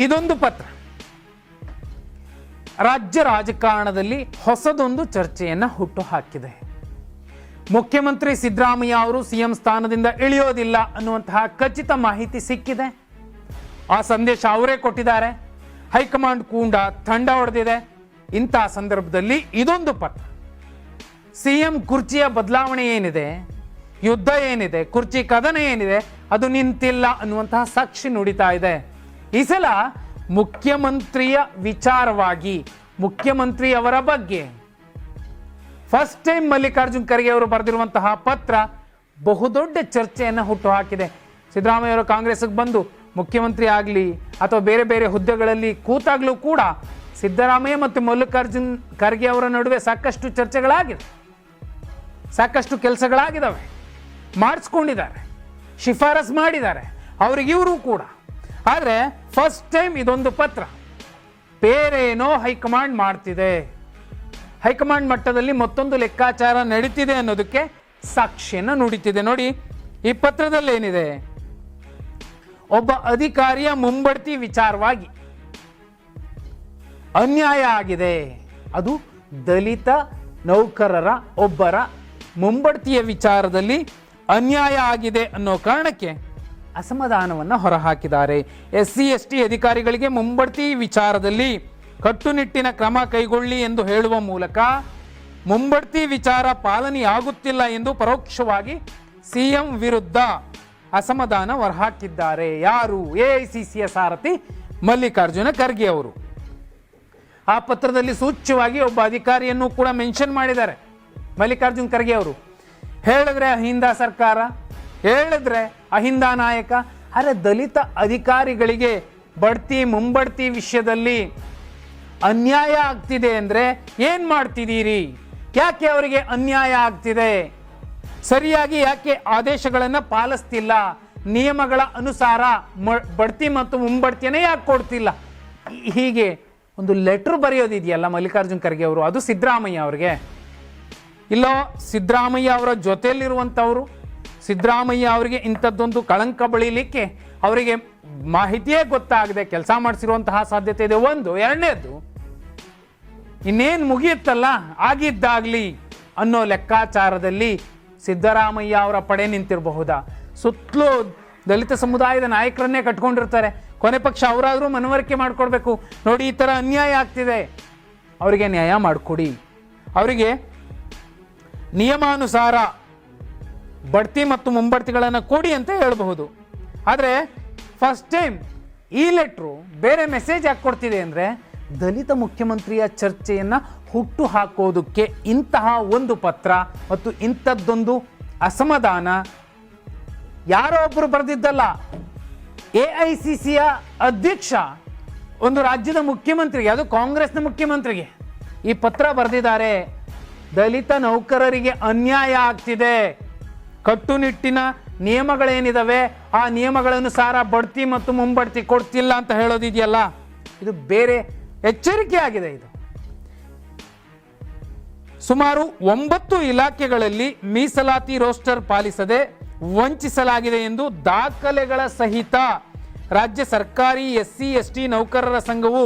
ಇದೊಂದು ಪತ್ರ. ರಾಜ್ಯ ರಾಜಕಾರಣದಲ್ಲಿ ಹೊಸದೊಂದು ಚರ್ಚೆಯನ್ನು ಹುಟ್ಟು ಹಾಕಿದೆ ಮುಖ್ಯಮಂತ್ರಿ ಸಿದ್ದರಾಮಯ್ಯ ಅವರು ಸಿಎಂ ಸ್ಥಾನದಿಂದ ಇಳಿಯೋದಿಲ್ಲ ಅನ್ನುವಂತಹ ಖಚಿತ ಮಾಹಿತಿ ಸಿಕ್ಕಿದೆ. ಆ ಸಂದೇಶ ಅವರೇ ಕೊಟ್ಟಿದ್ದಾರೆ. ಹೈಕಮಾಂಡ್ ಕೂಂಡ ತಂಡ ಹೊಡೆದಿದೆ. ಇಂತಹ ಸಂದರ್ಭದಲ್ಲಿ ಇದೊಂದು ಪತ್ರ. ಸಿಎಂ ಕುರ್ಚಿಯ ಬದಲಾವಣೆ ಏನಿದೆ? ಯುದ್ಧ ಏನಿದೆ? ಕುರ್ಚಿ ಕದನ ಏನಿದೆ? ಅದು ನಿಂತಿಲ್ಲ ಅನ್ನುವಂತಹ ಸಾಕ್ಷಿ ನುಡಿತಾ ಇದೆ. ಈ ಸಲ ಮುಖ್ಯಮಂತ್ರಿಯ ವಿಚಾರವಾಗಿ, ಮುಖ್ಯಮಂತ್ರಿಯವರ ಬಗ್ಗೆ. ಫಸ್ಟ್ ಟೈಮ್ ಮಲ್ಲಿಕಾರ್ಜುನ್ ಖರ್ಗೆ ಅವರು ಬರೆದಿರುವಂತಹ ಪತ್ರ ಬಹುದೊಡ್ಡ ಚರ್ಚೆಯನ್ನು ಹುಟ್ಟುಹಾಕಿದೆ. ಸಿದ್ದರಾಮಯ್ಯ ಅವರು ಕಾಂಗ್ರೆಸ್ಗೆ ಬಂದು ಮುಖ್ಯಮಂತ್ರಿ ಆಗಲಿ ಅಥವಾ ಬೇರೆ ಬೇರೆ ಹುದ್ದೆಗಳಲ್ಲಿ ಕೂತಾಗಲೂ ಕೂಡ ಸಿದ್ದರಾಮಯ್ಯ ಮತ್ತು ಮಲ್ಲಿಕಾರ್ಜುನ್ ಖರ್ಗೆ ಅವರ ನಡುವೆ ಸಾಕಷ್ಟು ಚರ್ಚೆಗಳಾಗಿದೆ ಸಾಕಷ್ಟು ಕೆಲಸಗಳಾಗಿದ್ದಾವೆ ಮಾಡಿಸ್ಕೊಂಡಿದ್ದಾರೆ. ಶಿಫಾರಸ್ ಮಾಡಿದ್ದಾರೆ. ಅವರಿಗಿವರು ಕೂಡ. ಆದರೆ ಫಸ್ಟ್ ಟೈಮ್ ಇದೊಂದು ಪತ್ರ. ಬೇರೇನೋ ಹೈಕಮಾಂಡ್ ಮಾಡ್ತಿದೆ. ಹೈಕಮಾಂಡ್ ಮಟ್ಟದಲ್ಲಿ ಮತ್ತೊಂದು ಲೆಕ್ಕಾಚಾರ ನಡೀತಿದೆ ಅನ್ನೋದಕ್ಕೆ ಸಾಕ್ಷಿಯನ್ನು ನುಡಿತಿದೆ. ನೋಡಿ, ಈ ಪತ್ರದಲ್ಲಿ ಏನಿದೆ? ಒಬ್ಬ ಅಧಿಕಾರಿಯ ಮುಂಬಡ್ತಿ ವಿಚಾರವಾಗಿ. ಅನ್ಯಾಯ ಆಗಿದೆ. ಅದು ದಲಿತ ನೌಕರರ, ಒಬ್ಬರ ಮುಂಬಡ್ತಿಯ ವಿಚಾರದಲ್ಲಿ ಅನ್ಯಾಯ ಆಗಿದೆ ಅನ್ನೋ ಕಾರಣಕ್ಕೆ ಅಸಮಾಧಾನವನ್ನು ಹೊರಹಾಕಿದ್ದಾರೆ. ಎಸ್ ಸಿ ಎಸ್ ಟಿ ಅಧಿಕಾರಿಗಳಿಗೆ ಮುಂಬಡ್ತಿ ವಿಚಾರದಲ್ಲಿ ಕಟ್ಟುನಿಟ್ಟಿನ ಕ್ರಮ ಕೈಗೊಳ್ಳಿ ಎಂದು ಹೇಳುವ ಮೂಲಕ ಮುಂಬಡ್ತಿ ವಿಚಾರ ಪಾಲನೆಯಾಗುತ್ತಿಲ್ಲ ಎಂದು ಪರೋಕ್ಷವಾಗಿ ಸಿಎಂ ವಿರುದ್ಧ ಅಸಮಾಧಾನ ಹೊರಹಾಕಿದ್ದಾರೆ. ಯಾರು? ಎಐಸಿಸಿಯ ಸಾರಥಿ ಮಲ್ಲಿಕಾರ್ಜುನ ಖರ್ಗೆ ಅವರು. ಆ ಪತ್ರದಲ್ಲಿ ಸೂಚ್ಯವಾಗಿ ಒಬ್ಬ ಅಧಿಕಾರಿಯನ್ನು ಕೂಡ ಮೆನ್ಷನ್ ಮಾಡಿದ್ದಾರೆ ಮಲ್ಲಿಕಾರ್ಜುನ್ ಖರ್ಗೆ ಅವರು. ಹೇಳಿದ್ರೆ ಹಿಂದ ಸರ್ಕಾರ ಹೇಳಿದ್ರೆ ಅಹಿಂದ ನಾಯಕ, ಅರೆ ದಲಿತ ಅಧಿಕಾರಿಗಳಿಗೆ ಬಡ್ತಿ ಮುಂಬಡ್ತಿ ವಿಷಯದಲ್ಲಿ ಅನ್ಯಾಯ ಆಗ್ತಿದೆ ಅಂದರೆ ಏನು ಮಾಡ್ತಿದ್ದೀರಿ? ಯಾಕೆ ಅವರಿಗೆ ಅನ್ಯಾಯ ಆಗ್ತಿದೆ? ಸರಿಯಾಗಿ ಯಾಕೆ ಆದೇಶಗಳನ್ನು ಪಾಲಿಸ್ತಿಲ್ಲ? ನಿಯಮಗಳ ಅನುಸಾರ ಬಡ್ತಿ ಮತ್ತು ಮುಂಬಡ್ತಿಯನ್ನೇ ಯಾಕೆ ಕೊಡ್ತಿಲ್ಲ? ಹೀಗೆ ಒಂದು ಲೆಟ್ರ್ ಬರೆಯೋದಿದೆಯಲ್ಲ ಮಲ್ಲಿಕಾರ್ಜುನ್ ಖರ್ಗೆ ಅವರು, ಅದು ಸಿದ್ದರಾಮಯ್ಯ ಅವರಿಗೆ. ಇಲ್ಲೋ, ಸಿದ್ದರಾಮಯ್ಯ ಅವರ ಜೊತೆಯಲ್ಲಿರುವಂಥವರು ಸಿದ್ದರಾಮಯ್ಯ ಅವರಿಗೆ ಇಂಥದ್ದೊಂದು ಕಳಂಕ ಬಳಿಲಿಕ್ಕೆ ಅವರಿಗೆ ಮಾಹಿತಿಯೇ ಗೊತ್ತಾಗದೆ ಕೆಲಸ ಮಾಡಿಸಿರುವಂತಹ ಸಾಧ್ಯತೆ ಇದೆ. ಒಂದು, ಎರಡನೇದು, ಇನ್ನೇನು ಮುಗಿಯುತ್ತಲ್ಲ, ಆಗಿದ್ದಾಗ್ಲಿ ಅನ್ನೋ ಲೆಕ್ಕಾಚಾರದಲ್ಲಿ ಸಿದ್ದರಾಮಯ್ಯ ಅವರ ಪಡೆ ನಿಂತಿರಬಹುದಾ? ಸುತ್ತಲೂ ದಲಿತ ಸಮುದಾಯದ ನಾಯಕರನ್ನೇ ಕಟ್ಕೊಂಡಿರ್ತಾರೆ. ಕೊನೆ ಪಕ್ಷ ಅವರಾದರೂ ಮನವರಿಕೆ ಮಾಡಿಕೊಡ್ಬೇಕು ನೋಡಿ, ಈ ಥರ ಅನ್ಯಾಯ ಆಗ್ತಿದೆ. ಅವರಿಗೆ ನ್ಯಾಯ ಮಾಡಿಕೊಡಿ. ಅವರಿಗೆ ನಿಯಮಾನುಸಾರ ಬಡ್ತಿ ಮತ್ತು ಮುಂಬಡ್ತಿಗಳನ್ನು ಕೊಡಿ ಅಂತ ಹೇಳಬಹುದು. ಆದರೆ ಫಸ್ಟ್ ಟೈಮ್ ಈ ಲೆಟ್ರು ಬೇರೆ ಮೆಸೇಜ್ ಯಾಕೆ ಕೊಡ್ತಿದೆ ಅಂದರೆ, ದಲಿತ ಮುಖ್ಯಮಂತ್ರಿಯ ಚರ್ಚೆಯನ್ನು ಹುಟ್ಟು ಹಾಕೋದಕ್ಕೆ ಇಂತಹ ಒಂದು ಪತ್ರ ಮತ್ತು ಇಂಥದ್ದೊಂದು ಅಸಮಾಧಾನ ಯಾರೋ ಒಬ್ಬರು ಬರೆದಿದ್ದಲ್ಲ. ಎ ಐ ಸಿ ಸಿಯ ಅಧ್ಯಕ್ಷ ಒಂದು ರಾಜ್ಯದ ಮುಖ್ಯಮಂತ್ರಿಗೆ, ಅದು ಕಾಂಗ್ರೆಸ್ನ ಮುಖ್ಯಮಂತ್ರಿಗೆ ಈ ಪತ್ರ ಬರೆದಿದ್ದಾರೆ. ದಲಿತ ನೌಕರರಿಗೆ ಅನ್ಯಾಯ ಆಗ್ತಿದೆ. ಕಟ್ಟುನಿಟ್ಟಿನ ನಿಯಮಗಳೇನಿದಾವೆ? ಆ ನಿಯಮಗಳನುಸಾರ ಬಡ್ತಿ ಮತ್ತು ಮುಂಬಡ್ತಿ ಕೊಡ್ತಿಲ್ಲ ಅಂತ ಹೇಳೋದಿದೆಯಲ್ಲ? ಇದು ಬೇರೆ ಎಚ್ಚರಿಕೆ ಆಗಿದೆ ಇದು. ಸುಮಾರು ಒಂಬತ್ತು ಇಲಾಖೆಗಳಲ್ಲಿ ಮೀಸಲಾತಿ ರೋಸ್ಟರ್ ಪಾಲಿಸದೆ ವಂಚಿಸಲಾಗಿದೆ ಎಂದು ದಾಖಲೆಗಳ ಸಹಿತ ರಾಜ್ಯ ಸರ್ಕಾರಿ ಎಸ್ ಸಿ ಎಸ್ ನೌಕರರ ಸಂಘವು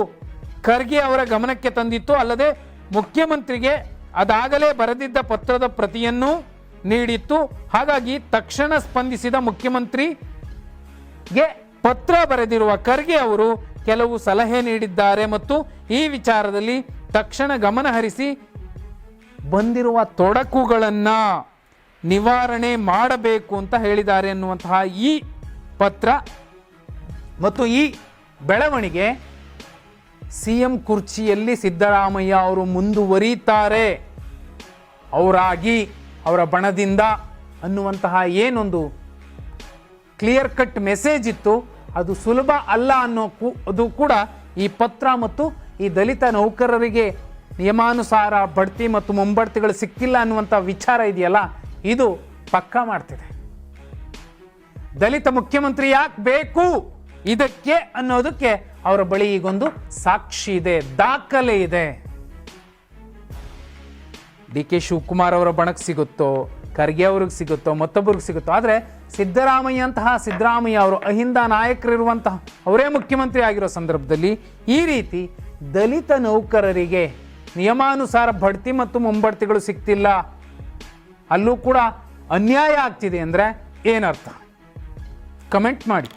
ಖರ್ಗೆ ಅವರ ಗಮನಕ್ಕೆ ತಂದಿತ್ತು. ಅಲ್ಲದೆ ಮುಖ್ಯಮಂತ್ರಿಗೆ ಅದಾಗಲೇ ಬರೆದಿದ್ದ ಪತ್ರದ ಪ್ರತಿಯನ್ನು ನೀಡಿತ್ತು. ಹಾಗಾಗಿ ತಕ್ಷಣ ಸ್ಪಂದಿಸಿದ ಮುಖ್ಯಮಂತ್ರಿಗೆ ಪತ್ರ ಬರೆದಿರುವ ಖರ್ಗೆ ಅವರು ಕೆಲವು ಸಲಹೆ ನೀಡಿದ್ದಾರೆ ಮತ್ತು ಈ ವಿಚಾರದಲ್ಲಿ ತಕ್ಷಣ ಗಮನ ಹರಿಸಿ, ಬಂದಿರುವ ತೊಡಕುಗಳನ್ನು ನಿವಾರಣೆ ಮಾಡಬೇಕು ಅಂತ ಹೇಳಿದ್ದಾರೆ ಎನ್ನುವಂತಹ ಈ ಪತ್ರ. ಮತ್ತು ಈ ಬೆಳವಣಿಗೆ ಸಿ ಎಂ ಕುರ್ಚಿಯಲ್ಲಿ ಸಿದ್ದರಾಮಯ್ಯ ಅವರು ಮುಂದುವರಿತಾರೆ. ಅವರಾಗಿ ಅವರ ಬಣದಿಂದ ಅನ್ನುವಂತಹ ಏನೊಂದು ಕ್ಲಿಯರ್ ಕಟ್ ಮೆಸೇಜ್ ಇತ್ತು, ಅದು ಸುಲಭ ಅಲ್ಲ ಅನ್ನೋ ಕು- ಅದು ಕೂಡ ಈ ಪತ್ರ ಮತ್ತು ಈ ದಲಿತ ನೌಕರರಿಗೆ ನಿಯಮಾನುಸಾರ ಬಡ್ತಿ ಮತ್ತು ಮುಂಬಡ್ತಿಗಳು ಸಿಕ್ಕಿಲ್ಲ ಅನ್ನುವಂಥ ವಿಚಾರ ಇದೆಯಲ್ಲ, ಇದು ಪಕ್ಕಾ ಮಾಡ್ತಿದೆ. ದಲಿತ ಮುಖ್ಯಮಂತ್ರಿ ಯಾಕೆ ಬೇಕು? ಇದಕ್ಕೆ ಅನ್ನೋದಕ್ಕೆ ಅವರ ಬಳಿ ಈಗೊಂದು ಸಾಕ್ಷಿ ಇದೆ, ದಾಖಲೆ ಇದೆ. ಡಿ ಕೆ ಶಿವಕುಮಾರ್ ಅವರ ಬಣಕ್ಕೆ ಸಿಗುತ್ತೋ, ಖರ್ಗೆ ಅವ್ರಿಗೆ ಸಿಗುತ್ತೋ, ಮತ್ತೊಬ್ಬರಿಗೆ ಸಿಗುತ್ತೋ. ಆದರೆ ಸಿದ್ದರಾಮಯ್ಯ ಅಂತಹ ಸಿದ್ದರಾಮಯ್ಯ ಅವರು ಅಹಿಂದ ನಾಯಕರಿರುವಂತಹ ಅವರೇ ಮುಖ್ಯಮಂತ್ರಿ ಆಗಿರೋ ಸಂದರ್ಭದಲ್ಲಿ ಈ ರೀತಿ ದಲಿತ ನೌಕರರಿಗೆ ನಿಯಮಾನುಸಾರ ಬಡ್ತಿ ಮತ್ತು ಮುಂಬಡ್ತಿಗಳು ಸಿಗ್ತಿಲ್ಲ. ಅಲ್ಲೂ ಕೂಡ ಅನ್ಯಾಯ ಆಗ್ತಿದೆ ಅಂದರೆ ಏನರ್ಥ? ಕಮೆಂಟ್ ಮಾಡಿ.